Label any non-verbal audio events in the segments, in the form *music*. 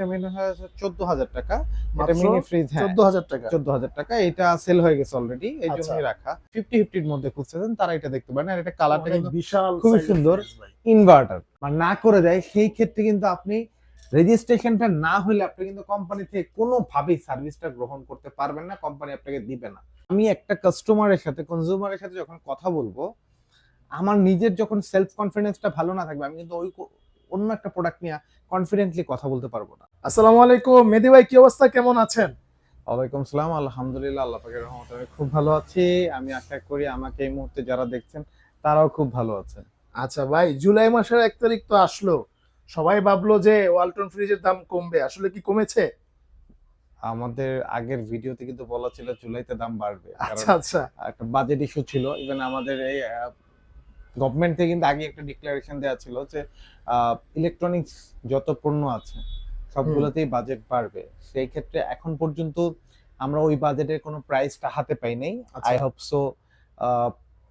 এটা চোদ্দ হাজার টাকা এটা মিনি ফ্রিজ চোদ্দ হাজার টাকা চোদ্দ হাজার টাকা এটা সেল হয়ে গেছে অলরেডি এই। জন্যই রাখা ফিফটি ফিফটির মধ্যে খুঁজতেছেন তারা এটা দেখতে পারেন আর এটা কালারটা কিন্তু বিশাল খুবই সুন্দর। ইনভার্টার মানে না করে দেয় সেই ক্ষেত্রে কিন্তু আপনি রেজিস্ট্রেশনটা না হলে আপনি কিন্তু কোম্পানি থেকে কোনোভাবেই সার্ভিসটা গ্রহণ করতে পারবেন না কোম্পানি আপনাকে দিবে না আমি একটা কাস্টমারের সাথে কনজিউমারের সাথে যখন কথা বলব আমার নিজের যখন সেলফ কনফিডেন্সটা ভালো না থাকবে আমি কিন্তু ওই অন্য একটা প্রোডাক্ট নিয়ে কনফিডেন্টলি কথা বলতে পারব না। আসসালামু আলাইকুম মেহেদি ভাই কি অবস্থা? কেমন আছেন? ওয়ালাইকুম সালাম আলহামদুলিল্লাহ আল্লাহ পাকের রহমতে আমি খুব ভালো আছি। আমি আশা করি আমাকে এই মুহূর্তে যারা দেখছেন তারাও খুব ভালো আছেন। আচ্ছা ভাই জুলাই মাসের এক তারিখ তো আসলো। সবাই ভাবলো যে ওয়ালটন ফ্রিজের দাম কমবে। আসলে কি কমেছে? আমাদের আগের ভিডিওতে কিন্তু বলা ছিল জুলাইতে দাম বাড়বে। আচ্ছা আচ্ছা। একটা বাজেট ইস্যু ছিল। ইভেন আমাদের এই গভর্নমেন্ট থেকে কিন্তু আগে একটা ডিক্লারেশন দেওয়া ছিল যে ইলেকট্রনিক্স যত পণ্য আছে সবগুলোতেই বাজেট বাড়বে। সেই ক্ষেত্রে এখন পর্যন্ত আমরা ওই বাজেটের কোনো প্রাইসটা হাতে পাই নাই। আই হোপ সো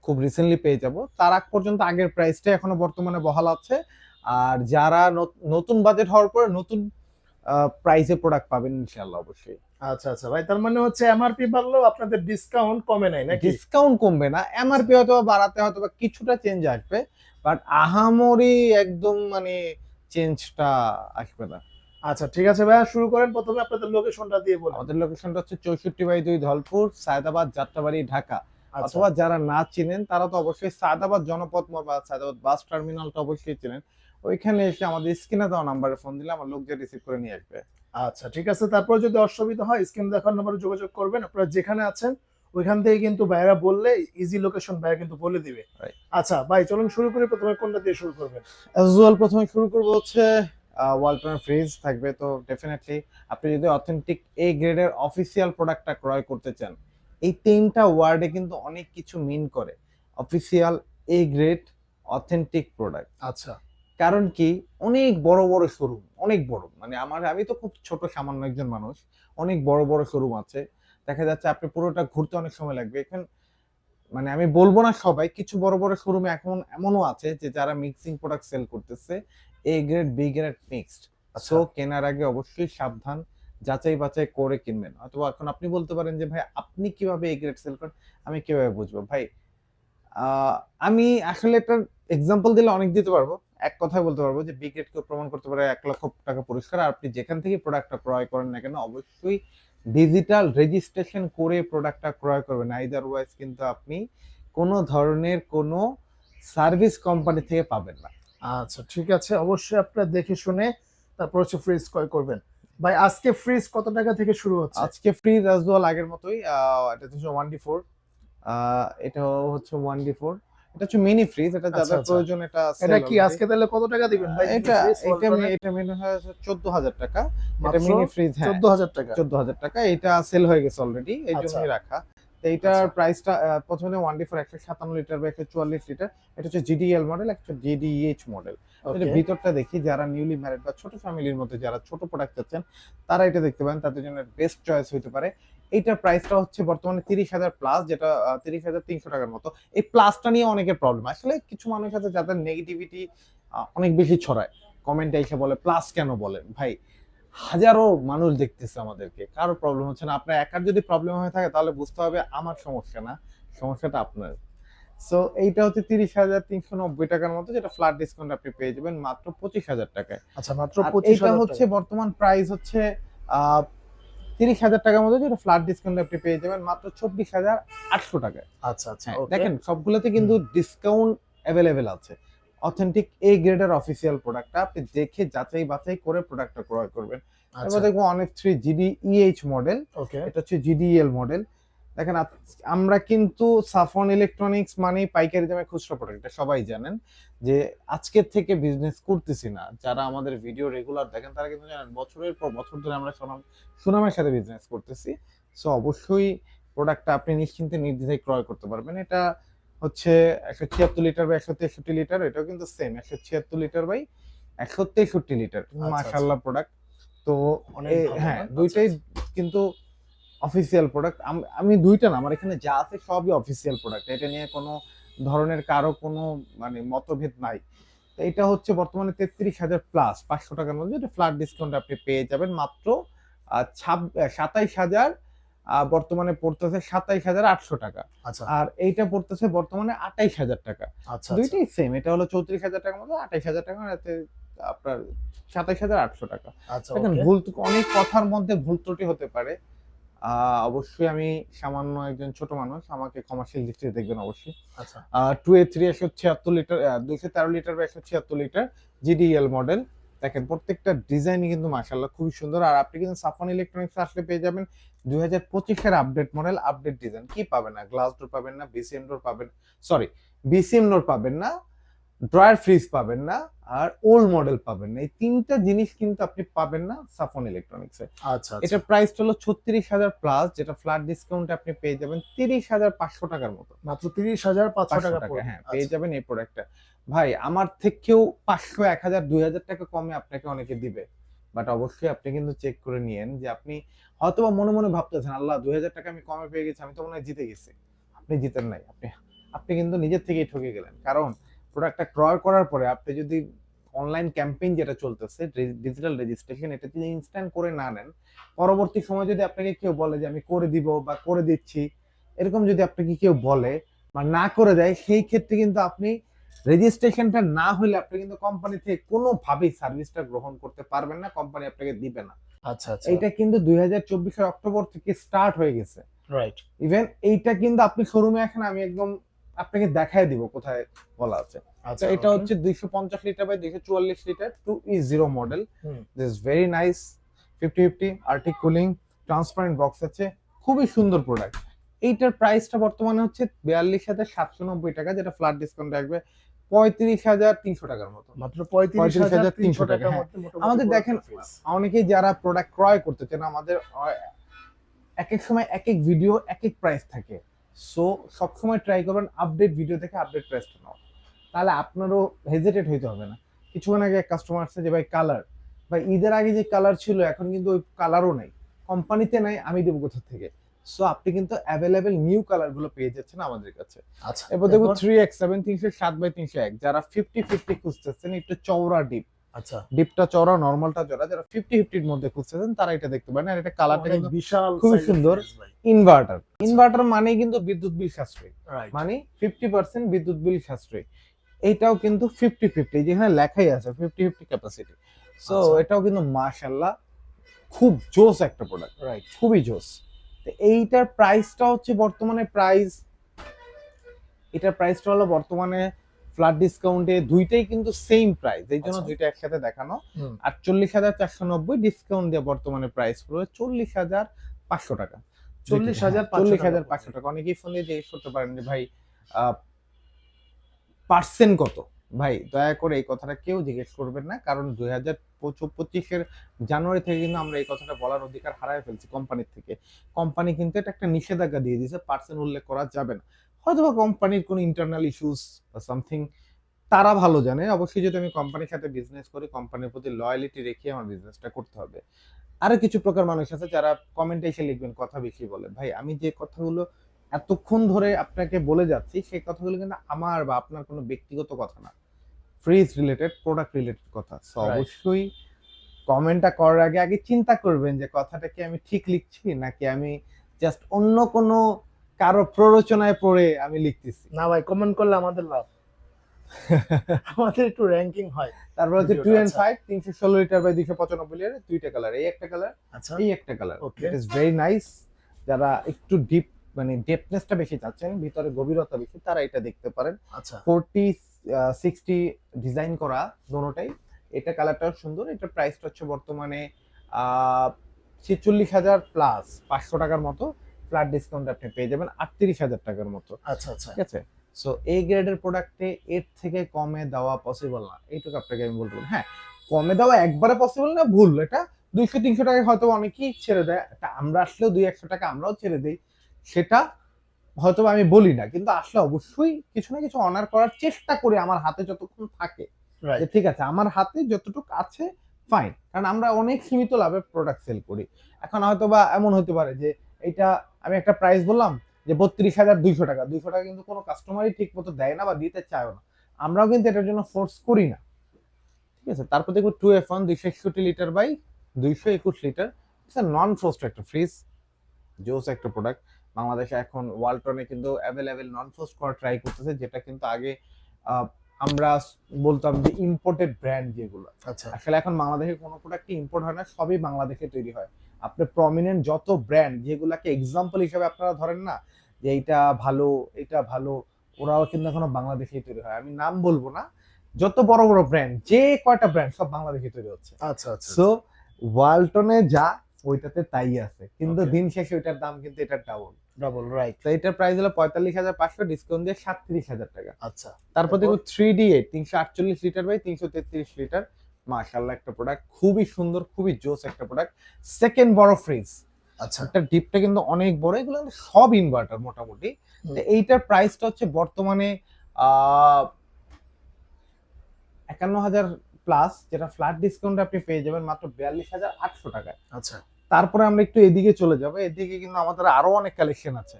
খুব রিসেন্টলি পেয়ে যাব। তার আগ পর্যন্ত আগের প্রাইসটা এখনও বর্তমানে বহাল আছে। আর যারা নতুন বাজেট হওয়ার পরে নতুন প্রাইসে প্রোডাক্ট পাবেন ইনশাআল্লাহ অবশ্যই। আচ্ছা আচ্ছা। ভাই তার মানে হচ্ছে এমআরপি বাড়লেও আপনাদের ডিসকাউন্ট কমে নাই নাকি? ডিসকাউন্ট কমবে না। এমআরপি হয়তো বাড়াতে হয়তো বা কিছুটা চেঞ্জ আসবে বাট আহামরি একদম মানে চেঞ্জটা আসবে না। আচ্ছা ঠিক আছে ভাইয়া শুরু করেন। প্রথমে আপনাদের লোকেশনটা দিয়ে বলুন। আমাদের লোকেশনটা হচ্ছে চৌষট্টি বাই দুই ধলপুর সায়দাবাদ যাত্রাবাড়ি ঢাকা। আচ্ছা। অথবা যারা না চিনেন তারা তো অবশ্যই সায়দাবাদ জনপথ মোড় বা সায়দাবাদ বাস টার্মিনালটা অবশ্যই চিনেন। ওইখানে এসে আমাদের স্ক্রিনে দেওয়া নাম্বারে ফোন দিলে আমার লোক যে রিসিভ করে নিয়ে আসবে। আচ্ছা ঠিক আছে। তারপর যদি অসুবিধা হয় স্ক্রিন দেখার নম্বরে যোগাযোগ করবেন। আপনারা যেখানে আছেন ওইখান থেকে কিন্তু ভাইরা বললে ইজি লোকেশন ভাইয়া কিন্তু বলে দিবে. আচ্ছা ভাই চলুন শুরু করি। প্রথমে কোনটা দিয়ে শুরু করবেন? অ্যাজ ওয়েল প্রথমে শুরু করব হচ্ছে ওয়ালটনের ফ্রিজ থাকবে। তো ডেফিনেটলি আপনি যদি অথেন্টিক এ গ্রেডের অফিসিয়াল প্রোডাক্টটা ক্রয় করতে চান এই তিনটা ওয়ার্ডে কিন্তু অনেক কিছু মিন করে। Official A grade authentic product আচ্ছা। কারণ কি? অনেক বড় বড় শোরুম অনেক বড়। মানে আমার আমি তো খুব ছোট সামান্য একজন মানুষ। অনেক বড় বড় শোরুম আছে। দেখা যাচ্ছে আপনি পুরোটা ঘুরতে অনেক সময় লাগবে। এখন মানে আমি বলব না সবাই কিছু বড় বড় শোরুমে এখন এমনও আছে যে যারা মিক্সিং প্রোডাক্ট সেল করতেছে A grade B grade mixed so কেনার আগে অবশ্যই সাবধান যাচাই বাছাই করে কিনবেন। অথবা এখন আপনি বলতে পারেন যে ভাই আপনি কীভাবে এ গ্রেড সেল করেন? আমি কীভাবে বুঝব? ভাই আমি আসলে একটা এক্সাম্পল দিলে অনেক দিতে পারব। এক কথায় বলতে পারব যে বি গ্রেড কেউ প্রমাণ করতে পারে এক লক্ষ টাকা পুরস্কার আর আপনি যেখান থেকে প্রোডাক্টটা ক্রয় করেন না কেন অবশ্যই ডিজিটাল রেজিস্ট্রেশন করে প্রোডাক্টটা ক্রয় করবেন। আইদারওয়াইজ কিন্তু আপনি কোনো ধরনের কোনো সার্ভিস কোম্পানি থেকে পাবেন না। আচ্ছা ঠিক আছে। অবশ্যই আপনারা দেখে শুনে তারপর হচ্ছে ফ্রিজ ক্রয় করবেন। ভাই আজকে ফ্রিজ কত টাকা থেকে শুরু হচ্ছে? আজকে ফ্রি রাজদোয়াল আগের মতোই এটা হচ্ছে ওয়ান ডি ফোর এটাও হচ্ছে ওয়ান ডি ফোর এটা হচ্ছে মিনি ফ্রিজ এটা আচ্ছা, যাদের আচ্ছা। প্রয়োজন এটা এটা কি আজকে তাহলে কত টাকা দিবেন ভাই? এটা এটা এটা মিনি হয় চোদ্দ হাজার টাকা। এটা মিনি ফ্রিজ হ্যাঁ। চোদ্দ হাজার টাকা। চোদ্দ হাজার টাকা এটা সেল হয়ে গেছে অলরেডি এই আচ্ছা। জন্যই রাখা। তো এইটার। প্রাইসটা প্রথমে ওয়ান ডি ফোর একশো সাতান্ন লিটার বা একশো চুয়াল্লিশ লিটার এটা হচ্ছে জিডিএল মডেল একটা জিডিএইচ মডেল এটা ভিতরটা দেখি যারা নিউলি ম্যারিড বা ছোট ফ্যামিলির মধ্যে যারা ছোট প্রোডাক্ট চাচ্ছেন তারা এটা দেখতে পারেন তাদের জন্য বেস্ট চয়েস হতে পারে। এইটার প্রাইসটা হচ্ছে বর্তমানে তিরিশ হাজার প্লাস যেটা তিরিশ হাজার তিনশো টাকার মতো। এই প্লাসটা নিয়ে অনেকের প্রবলেম আসলে কিছু মানুষ আছে যাদের নেগেটিভিটি অনেক বেশি ছড়ায়। কমেন্টে এসে বলে প্লাস কেন বলেন? ভাই হাজারো মানুষ দেখতেছে আমাদেরকে। কারও প্রবলেম হচ্ছে না। আপনার একার যদি প্রবলেম হয়ে থাকে তাহলে বুঝতে হবে আমার সমস্যা না সমস্যাটা আপনার। সো এইটা হচ্ছে তিরিশ হাজার তিনশো নব্বই টাকার মতো যেটা ফ্ল্যাট ডিসকাউন্ট আপনি পেয়ে যাবেন মাত্র পঁচিশ হাজার টাকায়। আচ্ছা মাত্র এটা হচ্ছে বর্তমান প্রাইস হচ্ছে আহ, তিরিশ হাজার টাকার মধ্যে যেটা ফ্ল্যাট ডিসকাউন্ট আপনি পেয়ে যাবেন মাত্র চব্বিশ হাজার আটশো টাকা আচ্ছা আচ্ছা হ্যাঁ. দেখেন সবগুলোতে কিন্তু ডিসকাউন্ট অ্যাভেলেবেল আছে। অথেন্টিক এ গ্রেডের অফিসিয়াল প্রোডাক্টটা আপনি দেখে যাচাই বাছাই করে প্রোডাক্টটা ক্রয় করবেন। আচ্ছা। এবার দেখব অনেক three G D E H model okay এটা হচ্ছে জিডিএল মডেল দেখেন আমরা কিন্তু সাফন ইলেকট্রনিক্স মানে পাইকারি দামে খুচরা প্রোডাক্ট এটা সবাই জানেন। যে আজকের থেকে বিজনেস করতেছি না। যারা আমাদের ভিডিও রেগুলার দেখেন তারা কিন্তু জানেন বছরের পর বছর ধরে আমরা সুনাম সুনামের সাথে বিজনেস করতেছি। সো অবশ্যই প্রোডাক্টটা আপনি নিশ্চিন্তে নির্দ্বিধায় ক্রয় করতে পারবেন। এটা হচ্ছে একশো ছিয়াত্তর লিটার বা একশো তেষট্টি লিটার এটাও কিন্তু সেম একশো ছিয়াত্তর লিটার বাই একশো তেষট্টি লিটার আচ্ছা। মাশাল্লাহ প্রোডাক্ট তো অনেক হ্যাঁ আচ্ছা, দুইটাই কিন্তু অফিসিয়াল প্রোডাক্ট আমি দুইটা না আমার এখানে যা আছে সবই অফিসিয়াল প্রোডাক্ট এটা নিয়ে কোনো ধরনের কারও কোনো মানে মতভেদ নাই। তো এটা হচ্ছে বর্তমানে তেত্রিশ হাজার প্লাস পাঁচশো টাকার মধ্যে এটা ফ্ল্যাট ডিসকাউন্ট আপনি পেয়ে যাবেন মাত্র সাতাইশ হাজার বর্তমানে পড়তেছে সাতাইশ হাজার আটশো টাকা। আচ্ছা। আর এইটা পড়তেছে বর্তমানে আটাইশ হাজার টাকা। আচ্ছা আচ্ছা। দুইটাই সেম এটা হলো চৌত্রিশ হাজার টাকার মধ্যে আঠাইশ হাজার টাকা আপনার সাতাইশ হাজার আটশো টাকা। আচ্ছা দেখেন ভুল অনেক কথার মধ্যে ভুল ত্রুটি হতে পারে। অবশ্যই আমি সামান্য একজন ছোট মানুষ আমাকে কমার্শিয়াল দৃষ্টিতে দেখবেন অবশ্যই। আচ্ছা। টু এ থ্রি একশো ছিয়াত্তর লিটার দুইশো তেরো লিটার বা একশো ছিয়াত্তর লিটার জিডিএল মডেল দেখেন প্রত্যেকটা ডিজাইনই কিন্তু মাশাল্লাহ খুবই সুন্দর। আর আপনি কিন্তু সাফান ইলেকট্রনিক্স আসলে পেয়ে যাবেন দুই হাজার পঁচিশের আপডেট মডেল আপডেট ডিজাইন কি পাবেন না? গ্লাস ডোর পাবেন না বিসিএম ডোর পাবেন sorry B C M door পাবেন না। ড্রয়ার ফ্রিজ পাবেন না আর ওল্ড মডেল পাবেন না। এই তিনটা জিনিস কিন্তু আপনি পাবেন না সাফন ইলেকট্রনিক্সে। আচ্ছা আচ্ছা। এটার প্রাইস হলো ছত্রিশ হাজার প্লাস যেটা ফ্ল্যাট ডিসকাউন্টে আপনি পেয়ে যাবেন তিরিশ হাজার পাঁচশো টাকার মতো। মাত্র তিরিশ হাজার পাঁচশো টাকা হ্যাঁ পেয়ে আচ্ছা, যাবেন এই প্রোডাক্টটা ভাই আমার থেকেও পাঁচশো এক হাজার দুই হাজার টাকা কমে আপনাকে অনেকে দিবে। বাট অবশ্যই আপনি কিন্তু চেক করে নিয়েন যে আপনি হয়তো মনে মনে ভাবতেছেন আল্লাহ দুই হাজার টাকা আমি কমে পেয়ে গেছি আমি তো মনে হয় জিতে গেছি। আপনি জিতেন নাই। আপনি আপনি কিন্তু নিজের থেকেই ঠকে গেলেন। কারণ প্রোডাক্টটা ক্রয় করার পরে আপনি যদি অনলাইন ক্যাম্পেইন যেটা চলতেছে ডিজিটাল রেজিস্ট্রেশন এটা যদি ইনস্ট্যান্ট করে না নেন পরবর্তী সময় যদি আপনাকে কেউ বলে যে আমি করে দিব বা করে দিচ্ছি এরকম যদি আপনাকে কেউ বলে বা না করে দেয় সেই ক্ষেত্রে কিন্তু আপনি রেজিস্ট্রেশনটা না হলে আপনি কিন্তু কোম্পানি থেকে কোনোভাবেই সার্ভিসটা গ্রহণ করতে পারবেন না কোম্পানি আপনাকে দিবে না। আচ্ছা আচ্ছা। এইটা কিন্তু দুই হাজার চব্বিশের অক্টোবর থেকে স্টার্ট হয়ে গেছে। রাইট ইভেন এইটা কিন্তু আপনি শোরুমে এখন আমি একদম আপনাকে দেখায় দিব কোথায় বলা আছে। আচ্ছা এটা হচ্ছে দুইশো পঞ্চাশ লিটার বাই দুইশো চুয়াল্লিশ litre two E zero model this very nice fifty fifty arctic cooling transparent box আছে। খুবই সুন্দর প্রোডাক্ট এইটার প্রাইসটা বর্তমানে হচ্ছে বিয়াল্লিশ হাজার সাতশো নব্বই টাকা যেটা ফ্ল্যাট ডিসকাউন্ট রাখবে পঁয়ত্রিশ হাজার তিনশো টাকার মতো। মাত্র পঁয়ত্রিশ হাজার তিনশো 35,300 টাকা হ্যাঁ। আমাদের দেখেন অনেকেই যারা প্রোডাক্ট ক্রয় করতে চান আমাদের এক এক সময় এক এক ভিডিও এক এক প্রাইস থাকে। সো সবসময় ট্রাই করবেন আপডেট ভিডিও থেকে আপডেট প্রাইসটা নাও তাহলে আপনারও হেজিটেট হইতে হবে না। কিছুক্ষণ আগে এক কাস্টমার আসছে যে ভাই কালার ভাই ঈদের আগে যে কালার ছিল এখন কিন্তু ওই কালারও নাই। কোম্পানিতে নাই আমি দেবো কোথা থেকে? সো আপনি কিন্তু অ্যাভেলেবেল নিউ কালারগুলো পেয়ে যাচ্ছেন আমাদের কাছে। আচ্ছা এবার দেখব এরপর? থ্রি এক্স সেভেন তিনশো সাত বাই তিনশো এক। যারা ফিফটি ফিফটি খুঁজতেছেন একটু চওড়া ডিপ আচ্ছা। ডিপটা নর্মালটা চওড়া যারা ফিফটি ফিফটির মধ্যে খুঁজতেছেন তারা এটা দেখতে পারেন। আর এটা কালারটা কিন্তু বিশাল খুবই সুন্দর। ইনভার্টার ইনভার্টার মানেই কিন্তু বিদ্যুৎ বিল সাশ্রয়ী। মানে ফিফটি পার্সেন্ট বিদ্যুৎ বিল সাশ্রয়ী। এইটাও কিন্তু ফিফটি ফিফটি যেখানে লেখাই আছে ফিফটি ফিফটি ক্যাপাসিটি সো। এটাও কিন্তু মাশাল্লাহ খুব জোস একটা প্রোডাক্ট রাইট খুবই জোস। তো এইটার প্রাইসটা হচ্ছে বর্তমানে প্রাইস এটার প্রাইসটা হলো বর্তমানে ফ্ল্যাট ডিসকাউন্টে দুইটাই কিন্তু সেম প্রাইস এই জন্য আচ্ছা। দুইটা একসাথে দেখানো। আটচল্লিশ হাজার চারশো নব্বই ডিসকাউন্ট দিয়ে বর্তমানে প্রাইস পড়বে চল্লিশ হাজার পাঁচশো টাকা। চল্লিশ হাজার চল্লিশ হাজার পাঁচশো টাকা। অনেকেই ফোন দিয়ে জিজ্ঞেস করতে পারেন যে ভাই পার্সেন্ট কত? ভাই দয়া করে এই কথাটা কেউ জিজ্ঞেস করবেন না কারণ দুই হাজার পঁচিশের জানুয়ারি থেকে কিন্তু আমরা এই কথাটা বলার অধিকার হারায় ফেলছি কোম্পানির থেকে। কোম্পানি কিন্তু এটা একটা নিষেধাজ্ঞা দিয়ে দিয়েছে পার্সেন্ট উল্লেখ করা যাবে না। হয়তো বা কোম্পানির কোনো ইন্টারনাল ইস্যুস বা সামথিং তারা ভালো জানে। অবশ্যই যদি আমি কোম্পানির সাথে বিজনেস করি কোম্পানির প্রতি লয়ালিটি রেখে আমার বিজনেসটা করতে হবে। আরও কিছু প্রকার মানুষ আছে যারা কমেন্টে এসে লিখবেন কথা বেশি বলে। ভাই আমি যে কথাগুলো এতক্ষণ ধরে আপনাকে বলে যাচ্ছি সেই কথাগুলো কিন্তু আমার বা আপনার কোনো ব্যক্তিগত কথা না। ফ্রিজ রিলেটেড প্রোডাক্ট রিলেটেড কথা। সো অবশ্যই কমেন্টটা করার আগে আগে চিন্তা করবেন যে কথাটা কি আমি ঠিক লিখছি নাকি আমি জাস্ট অন্য কোনো কারও প্ররোচনায় পড়ে আমি লিখতেছি। না ভাই কমেন্ট করলে আমাদের লাভ। *laughs* আমাদের একটু র্যাঙ্কিং হয় তারপর হচ্ছে টু এন্ড। ফাইভ তিনশো ষোলো লিটার বাই দুইশো পঁচানব্বই লিটার দুইটা কালার এই একটা কালার আচ্ছা। এই একটা colour okay it is very nice যারা একটু ডিপ মানে ডেপনেসটা বেশি চাচ্ছেন ভিতরে গভীরতা বেশি তারা এটা দেখতে পারেন। আচ্ছা। ফোরটি সিক্সটি ডিজাইন করা দোনোটাই। এটা কালারটাও সুন্দর এটা প্রাইসটা হচ্ছে বর্তমানে ছেচল্লিশ হাজার প্লাস পাঁচশো টাকার মতো। ফ্ল্যাট ডিসকাউন্ট আপনি পেয়ে যাবেন আটত্রিশ হাজার টাকার মতো। আচ্ছা আচ্ছা। ঠিক আছে? সো এই গ্রেডের প্রোডাক্টে এর থেকে কমে দেওয়া পসিবল না। এইটুকু আপনাকে আমি বলব। হ্যাঁ কমে দেওয়া একবারে পসিবল না ভুল। এটা দুইশো তিনশো টাকায় হয়তো অনেকেই ছেড়ে দেয়। আমরা আসলেও দুই একশো টাকা আমরাও ছেড়ে দিই। সেটা হয়তো আমি বলি না কিন্তু আসলে অবশ্যই কিছু না কিছু অনার করার চেষ্টা করি আমার হাতে যতক্ষণ থাকে। ঠিক আছে আমার হাতে যতটুকু আছে ফাইন কারণ আমরা অনেক সীমিত লাভে প্রোডাক্ট সেল করি। এখন হয়তো বা এমন হতে পারে যে এটা আমি একটা প্রাইস বললাম যে বত্রিশ হাজার দুইশো টাকা। দুইশো টাকা কিন্তু কোনো কাস্টমারই ঠিক মতো দেয় না বা দিতে চায়ও না। আমরাও কিন্তু এটার জন্য ফোর্স করি না। ঠিক আছে? তারপর দেখব টু এফ ওয়ান দুইশো একষট্টি লিটার বাই দুইশো একুশ লিটার নন ফ্রোস্ট একটা ফ্রিজ জোস একটা প্রোডাক্ট বাংলাদেশে এখন ওয়ার্ল্ড ওয়ালটনে কিন্তু অ্যাভেলেবেল নন ফ্রোস্ট করা ট্রাই করতেছে, যেটা কিন্তু আগে আমরা বলতাম যে ইম্পোর্টেড ব্র্যান্ড যেগুলো। আচ্ছা। আসলে এখন বাংলাদেশে কোনো প্রোডাক্টই ইম্পোর্ট হয় না সবই বাংলাদেশে তৈরি হয়। আপনি প্রমিনেন্ট যত ব্র্যান্ড যেগুলাকে এক্সাম্পল হিসেবে আপনারা ধরেন না যে এইটা ভালো এটা ভালো ওরাও কিন্তু এখনও বাংলাদেশেই তৈরি হয়। আমি নাম বলব না যত বড় বড় ব্র্যান্ড যে কয়টা ব্র্যান্ড সব বাংলাদেশে তৈরি হচ্ছে। আচ্ছা আচ্ছা সো ওয়ালটনে যা ওইটাতে তাই আছে। কিন্তু দিন শেষে ওইটার দাম কিন্তু এটা ডাবল ডাবল রাইট তো এটার প্রাইস হলো পঁয়তাল্লিশ হাজার পাঁচশো ডিসকাউন্ট দিয়ে সাতত্রিশ হাজার টাকা। আচ্ছা। তারপর তারপর? দেখো থ্রি ডি এইট তিনশো আটচল্লিশ লিটার বাই তিনশো তেত্রিশ লিটার মাশাল্লাহ একটা প্রোডাক্ট খুবই সুন্দর খুবই জোস একটা প্রোডাক্ট সেকেন্ড বড় ফ্রিজ আচ্ছা। একটা ডিপটা কিন্তু অনেক বড় এগুলো সব ইনভার্টার মোটামুটি। তো এইটার প্রাইসটা হচ্ছে বর্তমানে একান্ন হাজার প্লাস যেটা ফ্ল্যাট ডিসকাউন্ট আপনি পেয়ে যাবেন মাত্র বিয়াল্লিশ হাজার আটশো টাকায়। আচ্ছা। তারপরে আমরা একটু এদিকে চলে যাব। এদিকে কিন্তু আমাদের আরও অনেক কালেকশন আছে।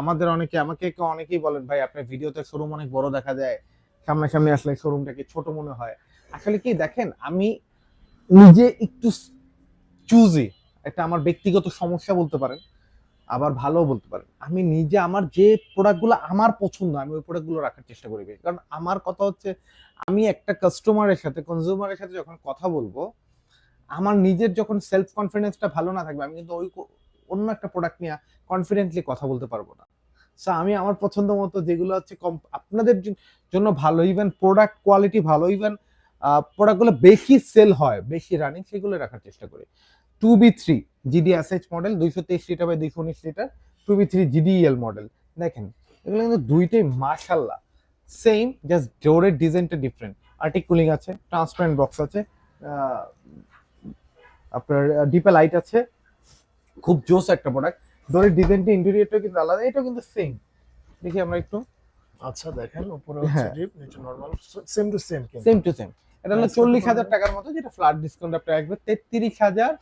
আমাদের অনেকে আমাকে অনেকেই বলেন ভাই আপনার ভিডিওতে শোরুম অনেক বড় দেখা যায়। সামনাসামনি আসলে শোরুমটাকে ছোট মনে হয়? আসলে কি দেখেন আমি নিজে একটু চুজি এটা আমার ব্যক্তিগত সমস্যা বলতে পারেন আবার ভালো বলতে পারেন। আমি নিজে আমার যে প্রোডাক্টগুলো আমার পছন্দ আমি ওই প্রোডাক্টগুলো রাখার চেষ্টা করি কারণ আমার কথা হচ্ছে আমি একটা কাস্টমারের সাথে কনজিউমারের সাথে যখন কথা বলব আমার নিজের যখন সেলফ কনফিডেন্সটা ভালো না থাকবে, আমি কিন্তু ওই অন্য একটা প্রোডাক্ট নিয়ে কনফিডেন্টলি কথা বলতে পারব না। সো আমি আমার পছন্দ মতো যেগুলো হচ্ছে কম আপনাদের জন্য ভালো ইভেন প্রোডাক্ট কোয়ালিটি ভালো ইভেন প্রোডাক্টগুলো বেশি সেল হয়, বেশি রানিং সেগুলো রাখার চেষ্টা করি। Two B three G D S H model দুইশো তেইশ লিটার বাই দুইশো উনিশ litre two B three G D L model দেখেন, এগুলো কিন্তু দুইটাই মাশাল্লাহ সেম জাস্ট ডোরের ডিজাইনটা ডিফারেন্ট আর্টিক কুলিং আছে ট্রান্সপারেন্ট বক্স আছে আপনার ডিপে লাইট আছে। খুব জোস একটা প্রোডাক্ট ডোরের ডিজাইনটি ইন্টেরিয়রটা কিন্তু আলাদা এটাও কিন্তু সেম দেখি আমরা একটু। আচ্ছা দেখেন উপরে হচ্ছে হ্যাঁ। ডিপ নিচে নরমাল সেম টু সেম কিন্তু। সেম টু সেম এটা হলো কত চল্লিশ হাজার? টাকার মতো যেটা ফ্ল্যাট ডিসকাউন্ট আপনি রাখবে তেত্রিশ হাজার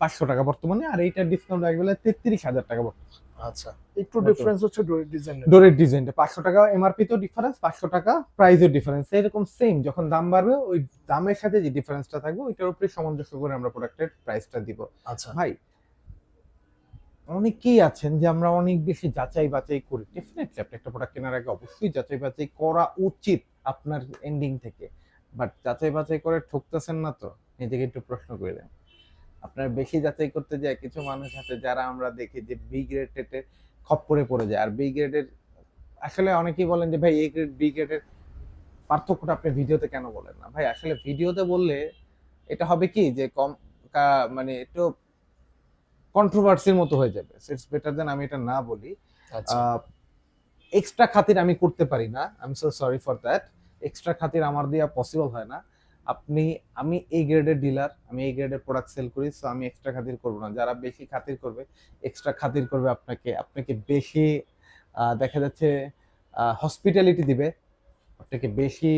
পাঁচশো টাকা বর্তমানে আর এইটার ডিসকাউন্ট রাখবে তেত্রিশ হাজার টাকা বর্তমানে। আচ্ছা। একটু ডিফারেন্স হচ্ছে ডোরের ডিজাইন ডোরের ডিজাইনটা পাঁচশো টাকা এমআরপি তো ডিফারেন্স পাঁচশো টাকা প্রাইসের ডিফারেন্স এরকম সেম যখন দাম বাড়বে ওই দামের সাথে যে ডিফারেন্সটা থাকবে ওইটার উপরে সামঞ্জস্য করে আমরা প্রোডাক্টের প্রাইসটা দিব। আচ্ছা। ভাই অনেকেই আছেন যে আমরা অনেক বেশি যাচাই বাছাই করি। ডেফিনেটলি আপনি একটা প্রোডাক্ট কেনার আগে অবশ্যই যাচাই বাছাই করা উচিত আপনার এন্ডিং থেকে। বাট যাচাই বাছাই করে ঠকতেছেন না তো? নিজেকে একটু প্রশ্ন করে দেন। আপনার বেশি যাচাই করতে যায় কিছু মানুষ আছে যারা আমরা দেখি যে বি গ্রেডের খপ্পরে পড়ে যায়। আর বি গ্রেডের আসলে অনেকেই বলেন যে ভাই এ গ্রেড বি গ্রেডের পার্থক্যটা আপনি ভিডিওতে কেন বলেন না? ভাই আসলে ভিডিওতে বললে এটা হবে কি যে কম মানে একটু কন্ট্রোভার্সির মতো হয়ে যাবে। ইটস বেটার দেন আমি এটা না বলি। আচ্ছা। এক্সট্রা খাতির আমি করতে পারি না। I am so sorry for that extra খাতির আমার দেওয়া পসিবল হয় না। আপনি আমি এই গ্রেডের ডিলার আমি এই গ্রেডের প্রোডাক্ট সেল করি সো আমি এক্সট্রা খাতির করব না। যারা বেশি খাতির করবে এক্সট্রা খাতির করবে আপনাকে। আপনাকে বেশি দেখা যাচ্ছে হসপিটালিটি দিবে। আপনাকে বেশি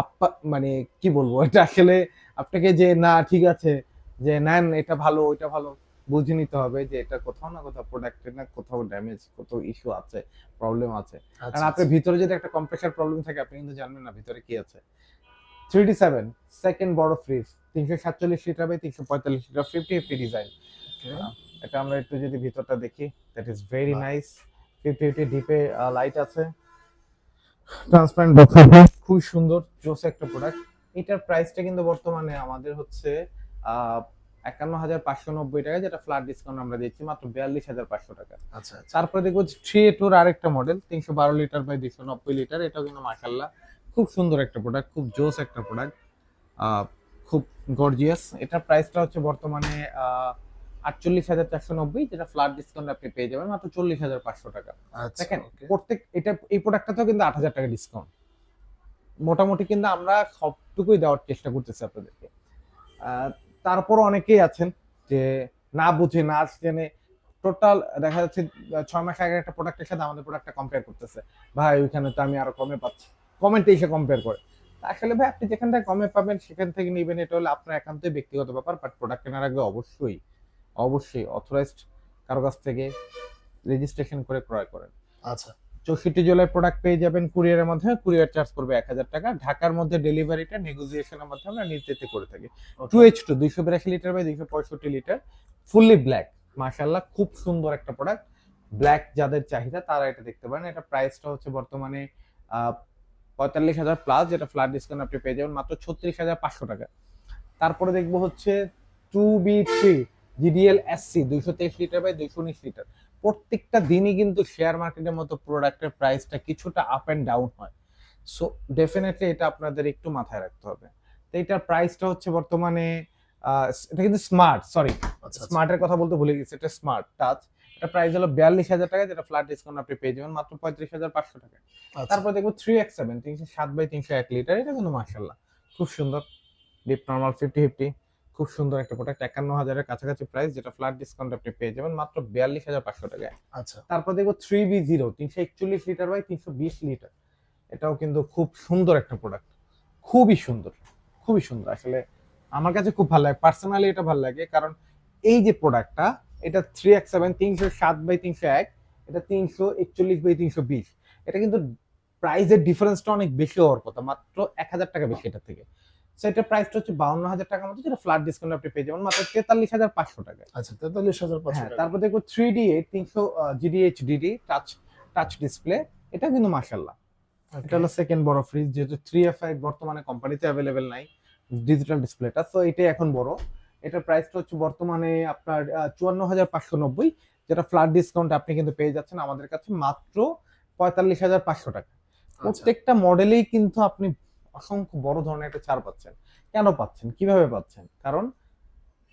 আপ্পা মানে কি বলব? এটা আসলে আপনাকে যে না ঠিক আছে যে নেন এটা ভালো ওইটা ভালো বুঝে নিতে হবে যে এটা কোথাও না কোথাও প্রোডাক্টের না কোথাও ড্যামেজ কোথাও ইস্যু আছে প্রবলেম আছে। কারণ আচ্ছা। আপনার ভিতরে যদি একটা কম্প্রেসার প্রবলেম থাকে আপনি কিন্তু জানবেন না ভিতরে কি আছে। থ্রি ডি সেভেন সেকেন্ড বড় ফ্রিজ তিনশো সাতচল্লিশ লিটার বাই তিনশো পঁয়তাল্লিশ লিটার ফিফটি ফিফটি ডিজাইন এটা আমরা একটু যদি ভিতরটা দেখি that is very. Nice fifty fifty ডিপে লাইট আছে। ট্রান্সপারেন্ট বক্স খুব সুন্দর জোস একটা প্রোডাক্ট এটার প্রাইসটা কিন্তু বর্তমানে আমাদের হচ্ছে একান্ন হাজার পাঁচশো নব্বই টাকা যেটা ফ্ল্যাট ডিসকাউন্ট আমরা দিচ্ছি মাত্র বিয়াল্লিশ হাজার পাঁচশো টাকা। আচ্ছা আচ্ছা। তারপরে দেখব থ্রি এ টুর আরেকটা মডেল তিনশো বারো লিটার বাই দুশো নব্বই লিটার এটাও কিন্তু মাসাল্লাহ খুব সুন্দর একটা প্রোডাক্ট খুব জোস একটা প্রোডাক্ট খুব গর্জিয়াস এটার প্রাইসটা হচ্ছে বর্তমানে আটচল্লিশ হাজার চারশো নব্বই যেটা ফ্ল্যাট ডিসকাউন্ট আপনি পেয়ে যাবেন মাত্র চল্লিশ হাজার পাঁচশো টাকা। আচ্ছা দেখেন প্রত্যেক এটা এই প্রোডাক্টটাতেও কিন্তু আট হাজার টাকা ডিসকাউন্ট মোটামুটি কিন্তু আমরা সবটুকুই দেওয়ার চেষ্টা করতেছি আপনাদেরকে। আহ, তারপরও অনেকেই আছেন যে না বুঝে না জেনে টোটাল দেখা যাচ্ছে ছয় মাস আগে একটা প্রোডাক্টের সাথে আমাদের প্রোডাক্টটা কম্পেয়ার করতেছে। ভাই ওইখানে তো আমি আরও কমে পাচ্ছি। কমেন্টে এসে কম্পেয়ার করে। আসলে ভাই আপনি যেখান থেকে কমে পাবেন সেখান থেকে নেবেন। এটা হলো আপনার একান্তই ব্যক্তিগত ব্যাপার বাট প্রোডাক্ট কেনার আগে অবশ্যই অবশ্যই অথরাইজড কারও কাছ থেকে রেজিস্ট্রেশন করে ক্রয় করেন। আচ্ছা। চৌষট্টি জেলার প্রোডাক্ট পেয়ে যাবেন কুরিয়ারের মাধ্যমে। কুরিয়ার চার্জ করবে এক হাজার টাকা। ঢাকার মধ্যে ডেলিভারিটা নেগোসিয়েশনের মাধ্যমে আমরা নির্দেশিত করে থাকি। টু এইচ টু দুইশো বিরাশি লিটার বাই দুইশো পঁয়ষট্টি লিটার ফুললি ব্ল্যাক মাশাল্লাহ খুব সুন্দর একটা প্রোডাক্ট ব্ল্যাক যাদের চাহিদা তারা এটা দেখতে পারেন। এটা প্রাইসটা হচ্ছে বর্তমানে পঁয়তাল্লিশ হাজার প্লাস যেটা ফ্ল্যাট ডিসকাউন্ট আপনি পেয়ে যাবেন মাত্র ছত্রিশ হাজার পাঁচশো টাকা। তারপরে দেখব হচ্ছে two B three G D L S C দুইশো তেইশ লিটার বাই দুইশো উনিশ লিটার প্রত্যেকটা দিনই কিন্তু শেয়ার মার্কেটের মতো প্রোডাক্টের প্রাইসটা কিছুটা আপ অ্যান্ড ডাউন হয়। সো ডেফিনেটলি এটা আপনাদের একটু মাথায় রাখতে হবে। তো এটার প্রাইসটা হচ্ছে বর্তমানে এটা কিন্তু স্মার্ট সরি স্মার্টের কথা বলতে ভুলে গেছি এটা স্মার্ট টাচ এটা প্রাইস হলো বিয়াল্লিশ হাজার টাকা যেটা ফ্ল্যাট ডিসকাউন্ট আপনি পেয়ে যাবেন মাত্র পঁয়ত্রিশ হাজার পাঁচশো টাকা তারপর তারপর দেখব থ্রি এক্স সেভেন তিনশো সাত বাই তিনশো এক লিটার এটা কিন্তু মার্শাল্লাহ খুব সুন্দর। ডিপ নর্মাল ফিফটি ফিফটি খুব সুন্দর একটা প্রোডাক্ট একান্ন হাজারের কাছাকাছি প্রাইস যেটা ফ্ল্যাট ডিসকাউন্ট আপনি পেয়ে যাবেন মাত্র বিয়াল্লিশ হাজার পাঁচশো টাকায়। আচ্ছা। তারপর দেখব থ্রি বি জিরো তিনশো একচল্লিশ লিটার বাই তিনশো বিশ লিটার এটাও কিন্তু খুব সুন্দর একটা প্রোডাক্ট খুবই সুন্দর। খুবই সুন্দর। আসলে আমার কাছে খুব ভালো লাগে। পার্সোনালি এটা ভালো লাগে কারণ এই যে প্রোডাক্টটা এটা থ্রি এক্স সেভেন তিনশো সাত বাই তিনশো এক এটা তিনশো একচল্লিশ বাই তিনশো বিশ এটা কিন্তু প্রাইসের ডিফারেন্সটা অনেক বেশি হওয়ার কথা মাত্র এক হাজার টাকা বেশি এটা থেকে। সেটা প্রাইসটা হচ্ছে বাউন্ন হাজার টাকার মতো যেটা ফ্ল্যাট ডিসকাউন্ট আপনি পেয়ে যাবেন মাত্র তেতাল্লিশ হাজার পাঁচশো টাকা আচ্ছা তেতাল্লিশ হাজার পাঁচশো হ্যাঁ তারপর দেখব থ্রি ডি এইট তিনশো G D H D D touch touch display এটা কিন্তু মার্শাল্লাহ এটা হলো সেকেন্ড বড় ফ্রিজ যেহেতু থ্রি এফ আই বর্তমানে কোম্পানিতে অ্যাভেলেবেল নাই ডিজিটাল ডিসপ্লেটা তো এটাই এখন বড়। এটার প্রাইসটা হচ্ছে বর্তমানে আপনার চুয়ান্ন হাজার পাঁচশো নব্বই যেটা ফ্ল্যাট ডিসকাউন্ট আপনি কিন্তু পেয়ে যাচ্ছেন আমাদের কাছে মাত্র পঁয়তাল্লিশ হাজার পাঁচশো টাকা। আচ্ছা, প্রত্যেকটা মডেলেই কিন্তু আপনি অসংখ্য বড় ধরনের একটা ছাড় পাচ্ছেন। কেন পাচ্ছেন? কীভাবে পাচ্ছেন? কারণ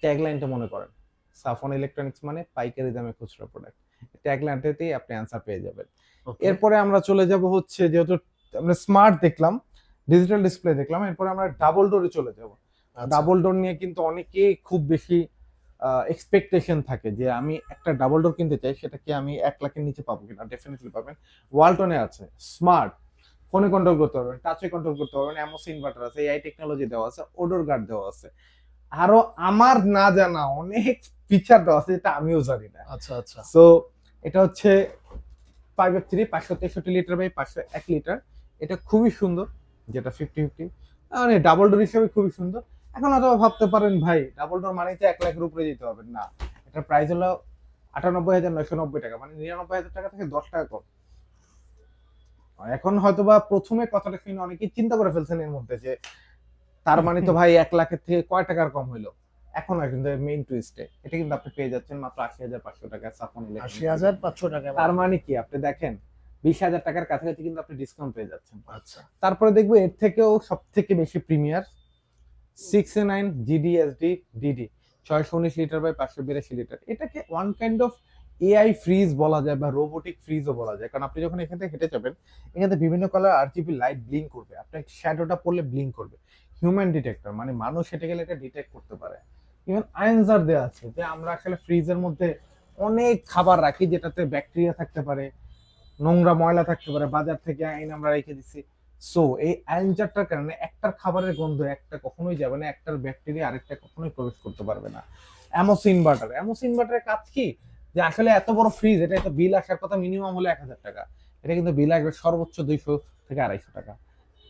ট্যাগলাইনটা মনে করেন। সাফন ইলেকট্রনিক্স মানে পাইকারি দামে খুচরা প্রোডাক্ট ট্যাগলাইনটাতেই আপনি অ্যান্সার পেয়ে যাবেন। এরপরে আমরা চলে যাব হচ্ছে যেহেতু আমরা স্মার্ট দেখলাম ডিজিটাল ডিসপ্লে দেখলাম এরপরে আমরা ডাবল ডোরে চলে যাব। ডাবল ডোর নিয়ে কিন্তু অনেকেই খুব বেশি এক্সপেকটেশন থাকে যে আমি একটা ডাবল ডোর কিনতে চাই সেটা কি আমি এক লাখের নিচে পাবো কিনা? ডেফিনেটলি পাবেন। ওয়ালটনে আছে স্মার্ট ফোনে কন্ট্রোল করতে পারবেন টাচে কন্ট্রোল করতে পারবেন এমওসি ইনভার্টার আছে এআই টেকনোলজি দেওয়া আছে ওডোর গার্ড দেওয়া আছে। আরও আমার না জানা অনেক ফিচার দেওয়া আছে যেটা আমিও জানি না। আচ্ছা আচ্ছা। সো এটা হচ্ছে ফাইভ এফ থ্রি পাঁচশো তেষট্টি লিটার বাই পাঁচশো এক লিটার এটা খুবই সুন্দর যেটা ফিফটি ফিফটি মানে ডাবল ডোর হিসেবে খুবই সুন্দর। এখন হয়তো ভাবতে পারেন ভাই ডাবল ডোর মানে তো এক লাখের উপরে যেতে হবে। না এটা প্রাইস হলো আটানব্বই হাজার নয়শো নব্বই টাকা মানে নিরানব্বই হাজার টাকা থেকে দশ টাকা কম। এখন হয়তোবা প্রথমে কথাটা শুনে অনেকেই চিন্তা করে ফেলছেন এর মধ্যে যে তার মানে তো ভাই এক লাখের থেকে কয় টাকার কম হইল? এখন আর কিন্তু মেইন টুইস্টে এটা কিন্তু আপনি পেয়ে যাচ্ছেন মাত্র আশি হাজার পাঁচশো টাকা সাফন আশি হাজার পাঁচশো টাকা তার মানে কি? আপনি দেখেন বিশ হাজার টাকার কাছাকাছি কিন্তু আপনি ডিসকাউন্ট পেয়ে যাচ্ছেন। আচ্ছা। তারপরে দেখব এর থেকেও সব থেকে বেশি premier six nine G D S D D D ছয়শো উনিশ লিটার বাই পাঁচশো বিরাশি লিটার এটাকে one kind of A I fridge বলা যায় বা রোবোটিক ফ্রিজও বলা যায়। কারণ আপনি যখন এখান থেকে হেঁটে যাবেন, এখানে বিভিন্ন কালার আরজিবি লাইট ব্লিঙ্ক করবে। আপনার শ্যাডোটা পড়লে ব্লিঙ্ক করবে। হিউম্যান ডিটেক্টর মানে মানুষ হেঁটে গেলে এটা ডিটেক্ট করতে পারে। ইভেন আয়েন্সার দেওয়া আছে যে আমরা আসলে ফ্রিজের মধ্যে অনেক খাবার রাখি যেটাতে ব্যাকটেরিয়া থাকতে পারে, নোংরা ময়লা থাকতে পারে, বাজার থেকে আইন আমরা রেখে দিছি। সো এই আয়নচারটার কারণে একটার খাবারের গন্ধ একটা কখনোই যাবে না একটার ব্যাকটেরিয়া আরেকটা কখনোই প্রবেশ করতে পারবে না। অ্যামোস ইনভার্টার অ্যামোস ইনভার্টারের কাজ কি? যে আসলে এত বড় ফ্রিজ এটা একটা বিল আসার কথা মিনিমাম হলো এক হাজার টাকা। এটা কিন্তু বিল আসবে সর্বোচ্চ দুইশো থেকে আড়াইশো টাকা।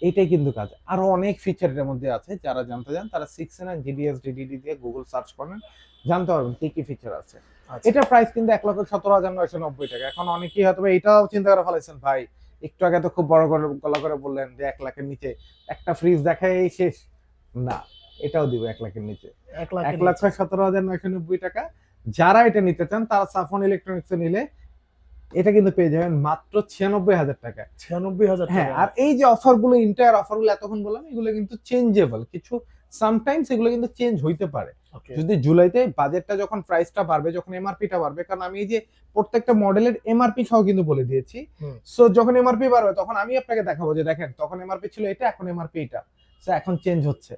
এটাই কিন্তু কাজ। আরও অনেক ফিচার এর মধ্যে আছে যারা জানতে চান তারা সিক্স নাইন জিডিএস ডিডিডি দিয়ে গুগল সার্চ করেন জানতে পারবেন কি কি ফিচার আছে। আচ্ছা। এটার প্রাইস কিন্তু এক লক্ষ সতেরো হাজার নয়শো নব্বই টাকা। এখন অনেকেই হয়তো এটাও চিন্তা করে ফেলেছেন ভাই একটু আগে তো খুব বড় করে গলা করে বললেন যে এক লাখের নিচে। একটা ফ্রিজ দেখাই শেষ। না এটাও দিব এক লাখের নিচে। এক লাখ সতেরো হাজার নয়শো নব্বই টাকা। যারা এটা নিতে চান তারা সাফন ইলেকট্রনিক্স নিলে এটা কিন্তু পেয়ে যাবেন মাত্র ছিয়ানব্বই হাজার টাকা। ছিয়ানব্বই হাজার হ্যাঁ টাকা। আর এই যে অফারগুলো ইন্টায়ার অফারগুলো এতক্ষণ বললাম এগুলো কিন্তু চেঞ্জেবল কিছু সামটাইমস এগুলো কিন্তু চেঞ্জ হইতে পারে. যদি জুলাইতে বাজেটটা যখন প্রাইসটা বাড়বে যখন এমআরপিটা বাড়বে কারণ আমি এই যে প্রত্যেকটা মডেলের এমআরপি সহ কিন্তু বলে দিয়েছি। সো যখন এমআরপি বাড়বে তখন আমি আপনাকে দেখাবো যে দেখেন তখন এমআরপি ছিল এটা এখন এমআরপি এটা। সো এখন চেঞ্জ হচ্ছে।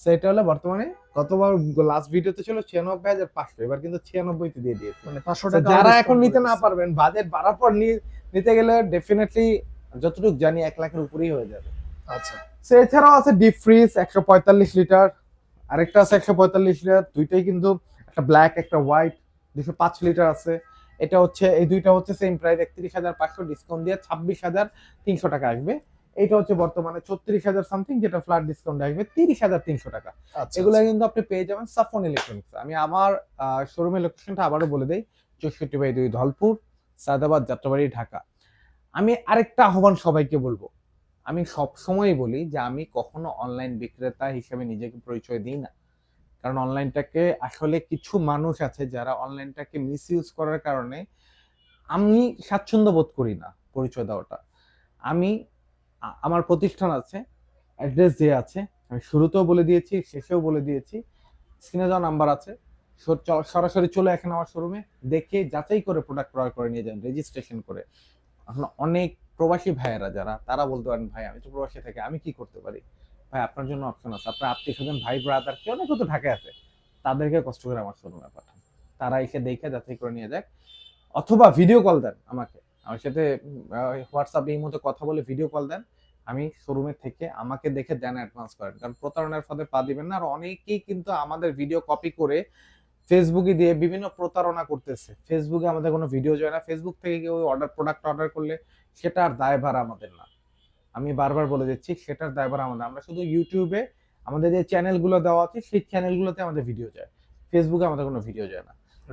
সো এটা হলো বর্তমানে গতবার লাস্ট ভিডিওতে ছিল ছিয়ানব্বই হাজার পাঁচশো এবার কিন্তু ছিয়ানব্বইতে দিয়ে দিয়েছে। মানে পাঁচশো টাকা যারা এখন নিতে না পারবেন বাজেট বাড়ার পর নিতে গেলে ডেফিনেটলি যতটুকু জানি এক লাখের উপরেই হয়ে যাবে। আচ্ছা। সো এছাড়াও আছে ডিপ ফ্রিজ একশো পঁয়তাল্লিশ লিটার। আরেকটা আছে একশো পঁয়তাল্লিশ লিটার দুইটাই কিন্তু একটা ব্ল্যাক একটা হোয়াইট দুশো পাঁচ লিটার আছে। এটা হচ্ছে এই দুইটা হচ্ছে সেম প্রাইস একত্রিশ হাজার পাঁচশো ডিসকাউন্ট দিয়ে ছাব্বিশ হাজার তিনশো টাকা আসবে। এটা হচ্ছে বর্তমানে ছত্রিশ হাজার সামথিং যেটা ফ্ল্যাট ডিসকাউন্ট আসবে তিরিশ হাজার তিনশো টাকা। আচ্ছা এগুলো কিন্তু আপনি পেয়ে যাবেন সাফন ইলেকট্রনিক্স আমি আমার শোরুমের লোকেশনটা আবারও বলে দেই চৌষট্টি বাই দুই ধলপুর সাদাবাদ যাত্রাবাড়ি ঢাকা। আমি আরেকটা আহ্বান সবাইকে বলব। আমি সব সময় বলি যে আমি কখনো অনলাইন বিক্রেতা হিসেবে নিজেকে পরিচয় দিই না। কারণ অনলাইনটাকে আসলে কিছু মানুষ আছে যারা অনলাইনটাকে মিস ইউজ করার কারণে আমি স্বাচ্ছন্দ্য বোধ করি না পরিচয় দেওয়াটা। আমি আমার প্রতিষ্ঠান আছে অ্যাড্রেস যে আছে, আমি শুরুতেও বলে দিয়েছি, শেষেও বলে দিয়েছি স্ক্রিনে যাওয়া নাম্বার আছে সরাসরি চলে এখন আমার শোরুমে দেখে যাচাই করে প্রোডাক্ট ক্রয় করে নিয়ে যান রেজিস্ট্রেশন করে। এখন অনেক প্রবাসী ভাইয়েরা যারা, তারা বলতে পারেন, ভাই, আমি তো প্রবাসী থেকে, আমি কি করতে পারি? ভাই, আপনার জন্য অপশন আছে। আপনার আত্মীয় স্বজন ভাই ব্রাদার কেউ না কেউ তো ঢাকায় আছে, তাদেরকে কষ্ট করে আমার শোরুমে পাঠান। তারা এসে দেখে যাচাই করে নিয়ে যাক, অথবা ভিডিও কল দেন আমাকে। আমার সাথে হোয়াটসঅ্যাপ এই মতো কথা বলে ভিডিও কল দেন। আমি শোরুমে থেকে আমাকে দেখে দেন অ্যাডভান্স করেন। কারণ প্রতারণার ফাঁদে পা দিবেন না। আর অনেকেই কিন্তু আমাদের ভিডিও কপি করে ফেসবুকে দিয়ে বিভিন্ন প্রতারণা করতেছে। ফেসবুকে আমাদের কোনো ভিডিও যায় না। ফেসবুক থেকে কেউ অর্ডার প্রোডাক্ট অর্ডার করলে সেটার দায়ভার আমাদের না। আমি বারবার বলে দিচ্ছি সেটার দায়ভার আমাদের আমরা শুধু ইউটিউবে আমাদের যে চ্যানেলগুলো দেওয়া আছে সেই চ্যানেলগুলোতে আমাদের ভিডিও যায় ফেসবুকে আমাদের কোনো ভিডিও যায় না।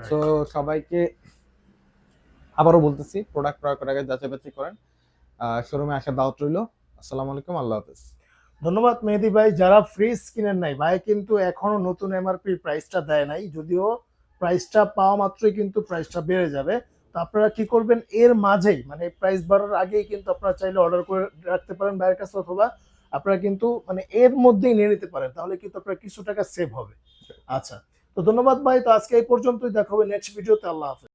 তো সবাইকে আবারও বলতেছি প্রোডাক্ট ক্রয় করার আগে যাচাই বাছাই করেন শোরুমে আসার দাওয়াত রইল। আসসালামু আলাইকুম আল্লাহ হাফেজ। ধন্যবাদ মেহেদি ভাই, যারা ফ্রিজ কিনেন নাই। ভাই কিন্তু এখনও নতুন এমআরপি প্রাইসটা দেয় নাই, যদিও প্রাইসটা পাওয়া মাত্রই কিন্তু প্রাইসটা বেড়ে যাবে। তো আপনারা কি করবেন, এর মাঝেই মানে প্রাইস বাড়ার আগেই কিন্তু আপনারা চাইলে অর্ডার করে রাখতে পারেন ভাইয়ের কাছে অথবা আপনারা কিন্তু মানে এর মধ্যেই নিয়ে নিতে পারেন, তাহলে কিন্তু আপনার কিছু টাকা সেভ হবে। আচ্ছা তো ধন্যবাদ ভাই, তো আজকে এই পর্যন্তই, দেখা হবে নেক্সট ভিডিওতে আল্লাহ হাফেজ।